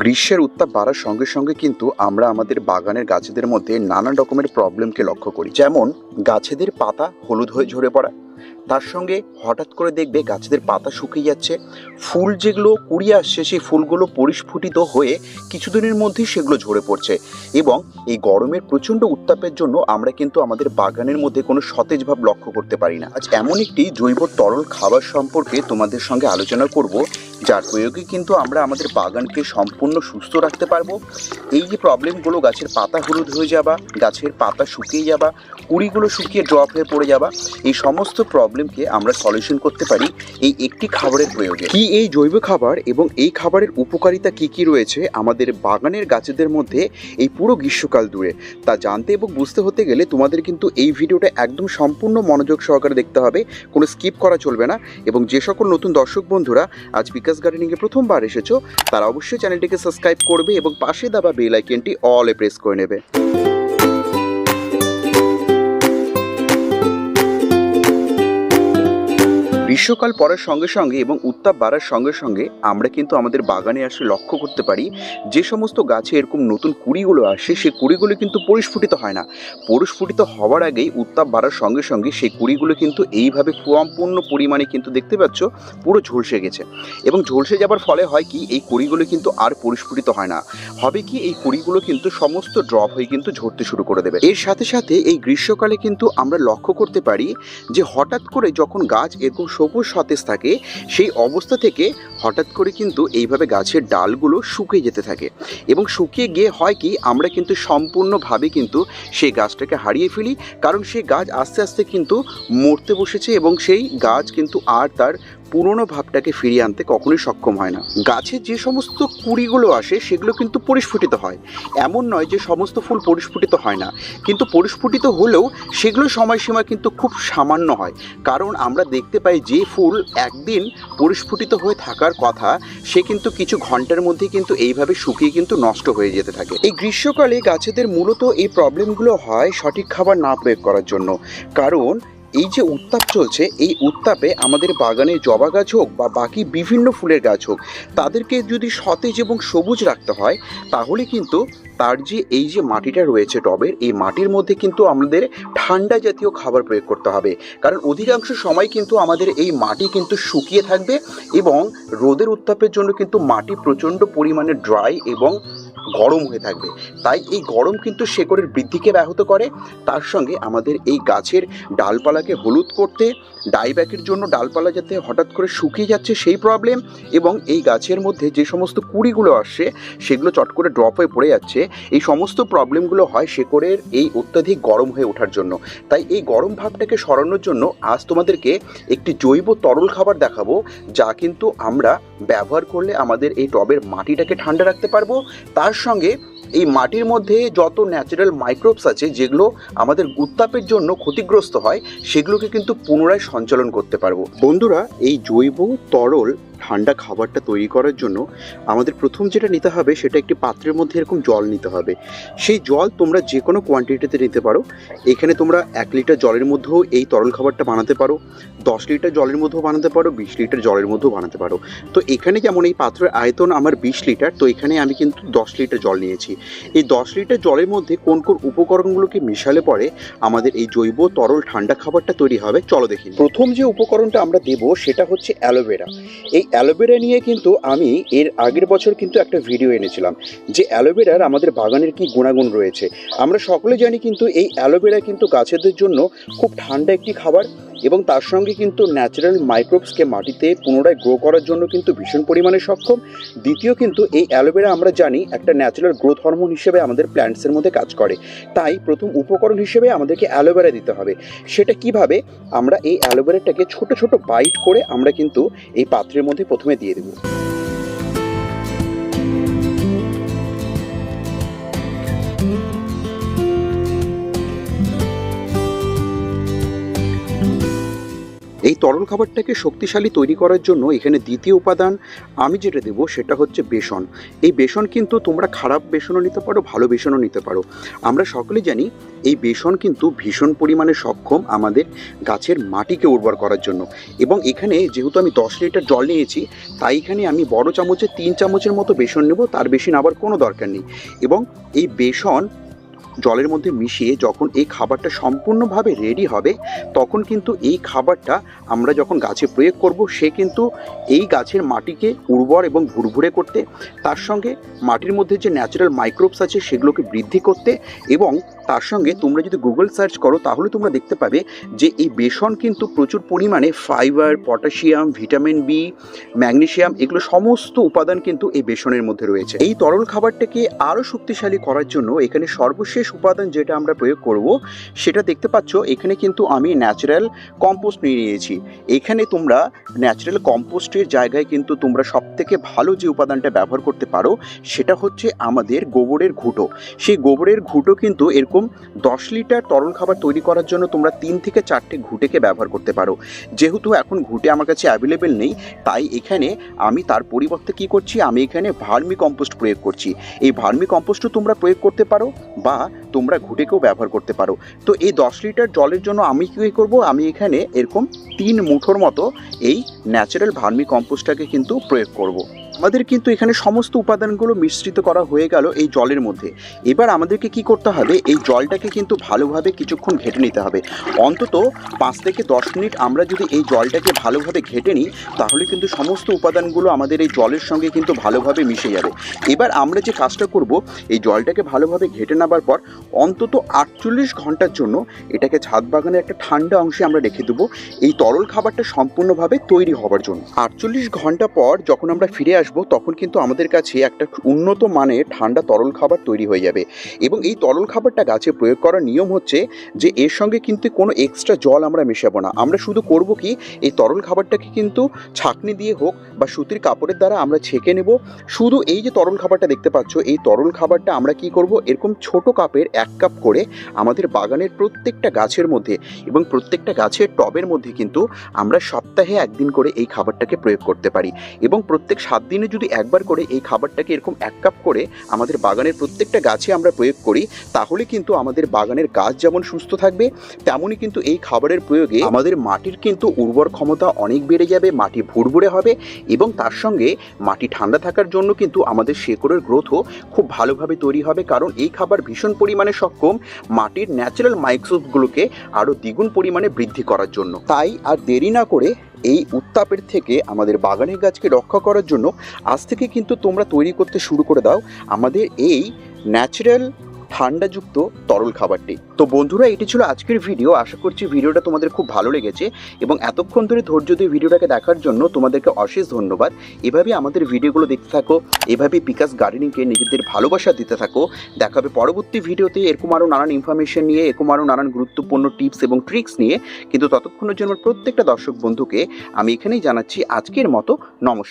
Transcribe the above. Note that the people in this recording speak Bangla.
গ্রীষ্মের উত্তাপ বাড়ার সঙ্গে সঙ্গে কিন্তু আমরা আমাদের বাগানের গাছেদের মধ্যে নানান রকমের প্রবলেমকে লক্ষ্য করি। যেমন গাছেদের পাতা হলুদ হয়ে ঝরে পড়া তার সঙ্গে হঠাৎ করে দেখবে গাছেদের পাতা শুকিয়ে যাচ্ছে। ফুল যেগুলো কুড়িয়ে আসছে, সেই ফুলগুলো পরিস্ফুটিত হয়ে কিছুদিনের মধ্যেই সেগুলো ঝরে পড়ছে। এবং এই গরমের প্রচণ্ড উত্তাপের জন্য আমরা কিন্তু আমাদের বাগানের মধ্যে কোনো সতেজ ভাব লক্ষ্য করতে পারি না। আজ এমন একটি জৈব তরল খাবার সম্পর্কে তোমাদের সঙ্গে আলোচনা করব, যার প্রয়োগে কিন্তু আমরা আমাদের বাগানকে সম্পূর্ণ সুস্থ রাখতে পারব। এই যে প্রবলেমগুলো, গাছের পাতা হলুদ হয়ে যাবা, গাছের পাতা শুকিয়ে যাবা, কুড়িগুলো শুকিয়ে ড্রপ হয়ে পড়ে যাবা, এই সমস্ত প্রবলেমকে আমরা সলিউশন করতে পারি এই একটি খাবারের প্রয়োগে। কি এই জৈব খাবার এবং এই খাবারের উপকারিতা কি কি রয়েছে আমাদের বাগানের গাছেদের মধ্যে এই পুরো গ্রীষ্মকাল দূরে তা জানতে এবং বুঝতে হতে গেলে তোমাদের কিন্তু এই ভিডিওটা একদম সম্পূর্ণ মনোযোগ সহকারে দেখতে হবে, কোনো স্কিপ করা চলবে না এবং যে সকল নতুন দর্শক বন্ধুরা আজ বিকাশ গার্ডেনিংয়ে প্রথমবার এসেছ, তারা অবশ্যই চ্যানেলটিকে সাবস্ক্রাইব করবে এবং পাশে দাবা বেল আইকনটি অলে প্রেস করে নেবে। গ্রীষ্মকাল পড়ার সঙ্গে সঙ্গে এবং উত্তাপ বাড়ার সঙ্গে সঙ্গে আমরা কিন্তু আমাদের বাগানে আসলে লক্ষ্য করতে পারি, যে সমস্ত গাছে এরকম নতুন কুড়িগুলো আসে, সেই কুড়িগুলো কিন্তু পরিস্ফুটিত হয় না। পরিস্ফুটিত হওয়ার আগেই উত্তাপ বাড়ার সঙ্গে সঙ্গে সেই কুড়িগুলো কিন্তু এইভাবে সম্পূর্ণ পরিমাণে কিন্তু দেখতে পাচ্ছ, পুরো ঝলসে গেছে। এবং ঝলসে যাবার ফলে হয় কি, এই কুড়িগুলো কিন্তু আর পরিস্ফুটিত হয় না। হবে কি, এই কুড়িগুলো কিন্তু সমস্ত ড্রপ হয়ে কিন্তু ঝরতে শুরু করে দেবে। এর সাথে সাথে এই গ্রীষ্মকালে কিন্তু আমরা লক্ষ্য করতে পারি, যে হঠাৎ করে যখন গাছ এরকম সবুজ সতেজ থাকে, সেই অবস্থা থেকে হঠাৎ করে কিন্তু এইভাবে গাছের ডালগুলো শুকিয়ে যেতে থাকে। এবং শুকিয়ে গিয়ে হয় কি, আমরা কিন্তু সম্পূর্ণভাবে কিন্তু সেই গাছটাকে হারিয়ে ফেলি, কারণ সেই গাছ আস্তে আস্তে কিন্তু মরতে বসেছে এবং সেই গাছ কিন্তু আর তার পুরনো ভাবটাকে ফিরিয়ে আনতে কখনোই সক্ষম হয় না। গাছে যে সমস্ত কুড়িগুলো আসে, সেগুলো কিন্তু পরিস্ফুটিত হয়। এমন নয় যে সমস্ত ফুল পরিস্ফুটিত হয় না। কিন্তু পরিস্ফুটিত হলেও সেগুলো সময়সীমা কিন্তু খুব সামান্য হয়। কারণ আমরা দেখতে পাই যে ফুল একদিন পরিস্ফুটিত হয়ে থাকার কথা, সে কিন্তু কিছু ঘণ্টার মধ্যে কিন্তু এইভাবে শুকিয়ে কিন্তু নষ্ট হয়ে যেতে থাকে। এই গ্রীষ্মকালে গাছেদের মূলত এই প্রবলেমগুলো হয় সঠিক খাবার না প্রয়োগ করার জন্য। কারণ এই যে উত্তাপ চলছে, এই উত্তাপে আমাদের বাগানে জবা গাছ হোক বা বাকি বিভিন্ন ফুলের গাছ হোক, তাদেরকে যদি সতেজ এবং সবুজ রাখতে হয়, তাহলে কিন্তু তার যে, এই যে মাটিটা রয়েছে টবের, এই মাটির মধ্যে কিন্তু আমাদের ঠান্ডা জাতীয় খাবার প্রয়োগ করতে হবে। কারণ অধিকাংশ সময় কিন্তু আমাদের এই মাটি কিন্তু শুকিয়ে থাকবে এবং রোদের উত্তাপের জন্য কিন্তু মাটি প্রচণ্ড পরিমাণে ড্রাই এবং গরম হয়ে থাকবে। তাই এই গরম কিন্তু শেকড়ের বৃদ্ধিকে ব্যাহত করে। তার সঙ্গে আমাদের এই গাছের ডালপালাকে হলুদ করতে, ডাইব্যাকের জন্য ডালপালা যাতে হঠাৎ করে শুকিয়ে যাচ্ছে সেই প্রবলেম এবং এই গাছের মধ্যে যে সমস্ত কুড়িগুলো আসছে, সেগুলো চট করে ড্রপ হয়ে পড়ে যাচ্ছে। এই সমস্ত প্রবলেমগুলো হয় শেকড়ের এই অত্যাধিক গরম হয়ে ওঠার জন্য। তাই এই গরম ভাবটাকে সরানোর জন্য আজ তোমাদেরকে একটি জৈব তরল খাবার দেখাবো, যা কিন্তু আমরা ব্যবহার করলে আমাদের এই টবের মাটিটাকে ঠান্ডা রাখতে পারব। তার সঙ্গে এই মাটির মধ্যে যত ন্যাচারাল মাইক্রোবস আছে, যেগুলো আমাদের উত্তাপের জন্য ক্ষতিগ্রস্ত হয়, সেগুলোকে কিন্তু পুনরায় সঞ্চালন করতে পারব। বন্ধুরা, এই জৈব তরল ঠান্ডা খাবারটা তৈরি করার জন্য আমাদের প্রথম যেটা নিতে হবে, সেটা একটি পাত্রের মধ্যে এরকম জল নিতে হবে। সেই জল তোমরা যে কোনো কোয়ান্টিটিতে নিতে পারো। এখানে তোমরা এক লিটার জলের মধ্যেও এই তরল খাবারটা বানাতে পারো, দশ লিটার জলের মধ্যেও বানাতে পারো, বিশ লিটার জলের মধ্যেও বানাতে পারো। তো এখানে যেমন এই পাত্রের আয়তন আমার বিশ লিটার, তো এখানে আমি কিন্তু দশ লিটার জল নিয়েছি। এই দশ লিটার জলের মধ্যে কোন কোন উপকরণগুলোকে মিশালে পরে আমাদের এই জৈব তরল ঠান্ডা খাবারটা তৈরি হবে? চলো দেখি। প্রথম যে উপকরণটা আমরা দেবো সেটা হচ্ছে অ্যালোভেরা। এই অ্যালোভেরা নিয়ে কিন্তু আমি এর আগের বছর কিন্তু একটা ভিডিও এনেছিলাম যে অ্যালোভেরার আমাদের বাগানের কি গুণাগুণ রয়েছে। আমরা সকলে জানি কিন্তু এই অ্যালোভেরা কিন্তু গাছেদের জন্য খুব ঠান্ডা একটি খাবার। এবং তার সঙ্গে কিন্তু ন্যাচারাল মাইক্রোবসকে মাটিতে পুনরায় গ্রো করার জন্য কিন্তু ভীষণ পরিমাণে সক্ষম। দ্বিতীয় কিন্তু এই অ্যালোভেরা আমরা জানি একটা ন্যাচারাল গ্রোথ হরমোন হিসেবে আমাদের প্ল্যান্টসের মধ্যে কাজ করে। তাই প্রথম উপকরণ হিসেবে আমাদেরকে অ্যালোভেরা দিতে হবে। সেটা কীভাবে? আমরা এই অ্যালোভেরাটাকে ছোট ছোট বাইট করে আমরা কিন্তু এই পাত্রের মধ্যে প্রথমে দিয়ে দেবো। এই তরল খাবারটাকে শক্তিশালী তৈরি করার জন্য এখানে দ্বিতীয় উপাদান আমি যেটা দেবো সেটা হচ্ছে বেসন। এই বেসন কিন্তু তোমরা খারাপ বেসনও নিতে পারো, ভালো বেসনও নিতে পারো। আমরা সকলে জানি এই বেসন কিন্তু ভীষণ পরিমাণে সক্ষম আমাদের গাছের মাটিকে উর্বর করার জন্য। এবং এখানে যেহেতু আমি দশ লিটার জল নিয়েছি, তাই এখানে আমি বড় চামচে তিন চামচের মতো বেসন নেব, তার বেশি নেওয়ার কোনো দরকার নেই। এবং এই বেসন জলের মধ্যে মিশিয়ে যখন এই খাবারটা সম্পূর্ণভাবে রেডি হবে, তখন কিন্তু এই খাবারটা আমরা যখন গাছে প্রয়োগ করব, সে কিন্তু এই গাছের মাটিকে উর্বর এবং ভুরভুরে করতে, তার সঙ্গে মাটির মধ্যে যে ন্যাচারাল মাইক্রোবস আছে সেগুলোকে বৃদ্ধি করতে এবং তার সঙ্গে তোমরা যদি গুগল সার্চ করো, তাহলে তোমরা দেখতে পাবে যে এই বেসন কিন্তু প্রচুর পরিমাণে fibre potassium vitamin B magnesium এগুলো সমস্ত উপাদান কিন্তু এই বেসনের মধ্যে রয়েছে। এই তরল খাবারটাকে আরও শক্তিশালী করার জন্য এখানে সর্বশেষ উপাদান যেটা আমরা প্রয়োগ করব, সেটা দেখতে পাচ্ছ, এখানে কিন্তু আমি ন্যাচারাল কম্পোস্ট নিয়ে নিয়েছি। এখানে তোমরা ন্যাচারাল কম্পোস্টের জায়গায় কিন্তু তোমরা সব থেকে ভালো যে উপাদানটা ব্যবহার করতে পারো, সেটা হচ্ছে আমাদের গোবরের ঘুঁটো। সেই গোবরের ঘুঁটো কিন্তু এরকম দশ লিটার তরল খাবার তৈরি করার জন্য তোমরা তিন থেকে চারটে ঘুঁটেকে ব্যবহার করতে পারো। যেহেতু এখন ঘুঁটে আমার কাছে অ্যাভেলেবেল নেই, তাই এখানে আমি তার পরিবর্তে কি করছি? আমি এখানে ভার্মি কম্পোস্ট প্রয়োগ করছি। এই ভার্মি কম্পোস্টও তোমরা প্রয়োগ করতে পারো বা তোমরা ঘুঁটেকেও ব্যবহার করতে পারো। তো এই দশ লিটার জলের জন্য আমি কী করব? আমি এখানে এরকম তিন মুঠোর মতো এই ন্যাচারাল ভার্মি কম্পোস্টটাকে কিন্তু প্রয়োগ করব। আমাদের কিন্তু এখানে সমস্ত উপাদানগুলো মিশ্রিত করা হয়ে গেল এই জলের মধ্যে। এবার আমাদেরকে কি করতে হবে? এই জলটাকে কিন্তু ভালোভাবে কিছুক্ষণ ঘেটে নিতে হবে। অন্তত পাঁচ থেকে দশ মিনিট আমরা যদি এই জলটাকে ভালোভাবে ঘেটে নিই, তাহলে কিন্তু সমস্ত উপাদানগুলো আমাদের এই জলের সঙ্গে কিন্তু ভালোভাবে মিশে যাবে। এবার আমরা যে কাজটা করব, এই জলটাকে ভালোভাবে ঘেটে নেবার পর অন্তত আটচল্লিশ ঘণ্টার জন্য এটাকে ছাদ বাগানের একটা ঠান্ডা অংশে আমরা রেখে দেবো। এই তরল খাবারটা সম্পূর্ণভাবে তৈরি হবার জন্য। আটচল্লিশ ঘণ্টা পর যখন আমরা ফিরে আসব তখন কিন্তু আমাদের কাছে একটা উন্নত মানের ঠান্ডা তরল খাবার তৈরি হয়ে যাবে। এবং এই তরল খাবারটা গাছে প্রয়োগ করার নিয়ম হচ্ছে যে, এর সঙ্গে কিন্তু কোনো এক্সট্রা জল আমরা মেশাবো না। আমরা শুধু করব কি, এই তরল খাবারটাকে কিন্তু ছাকনি দিয়ে হোক বা সুতির কাপড়ের দ্বারা আমরা ছেঁকে নেব। শুধু এই যে তরল খাবারটা দেখতে পাচ্ছ, এই তরল খাবারটা আমরা কি করব, এরকম ছোট কাপের এক কাপ করে আমাদের বাগানের প্রত্যেকটা গাছের মধ্যে এবং প্রত্যেকটা গাছের টবের মধ্যে কিন্তু আমরা সপ্তাহে একদিন করে এই খাবারটাকে প্রয়োগ করতে পারি। এবং প্রত্যেক সাত দিনে যদি একবার করে এই খাবারটাকে এরকম এক কাপ করে আমাদের বাগানের প্রত্যেকটা গাছে আমরা প্রয়োগ করি, তাহলে কিন্তু আমাদের বাগানের গাছ যেমন সুস্থ থাকবে, তেমনই কিন্তু এই খাবারের প্রয়োগে আমাদের মাটির কিন্তু উর্বর ক্ষমতা অনেক বেড়ে যাবে, মাটি ভুরভুরে হবে এবং তার সঙ্গে মাটি ঠান্ডা থাকার জন্য কিন্তু আমাদের শেকড়ের গ্রোথও খুব ভালোভাবে তৈরি হবে। কারণ এই খাবার ভীষণ পরিমাণে সক্ষম, মাটির ন্যাচারাল মাইক্রোবগুলোকে আরও দ্বিগুণ পরিমাণে বৃদ্ধি করার জন্য। তাই আর দেরি না করে এই উত্তাপের থেকে আমাদের বাগানের গাছকে রক্ষা করার জন্য আজ থেকে কিন্তু তোমরা তৈরি করতে শুরু করে দাও। আমাদের এই ন্যাচারাল ঠান্ডাযুক্ত তরল খাবারটি। তো বন্ধুরা, এটি ছিল আজকের ভিডিও আশা করছি ভিডিওটা তোমাদের খুব ভালো লেগেছে এবং এতক্ষণ ধরে ধৈর্য দিয়ে ভিডিওটাকে দেখার জন্য তোমাদেরকে অশেষ ধন্যবাদ। এভাবে আমাদের ভিডিওগুলো দেখতে থাকো এভাবে বিকাশ গার্ডেনিংকে নিজেদের ভালোবাসা দিতে থাকো। দেখাবে পরবর্তী ভিডিওতে এরকম আরও নানান ইনফরমেশন নিয়ে, এরকম আরও নানান গুরুত্বপূর্ণ টিপস এবং ট্রিক্স নিয়ে। কিন্তু ততক্ষণের জন্য প্রত্যেকটা দর্শক বন্ধুকে আমি এখানেই জানাচ্ছি আজকের মতো। নমস্কার।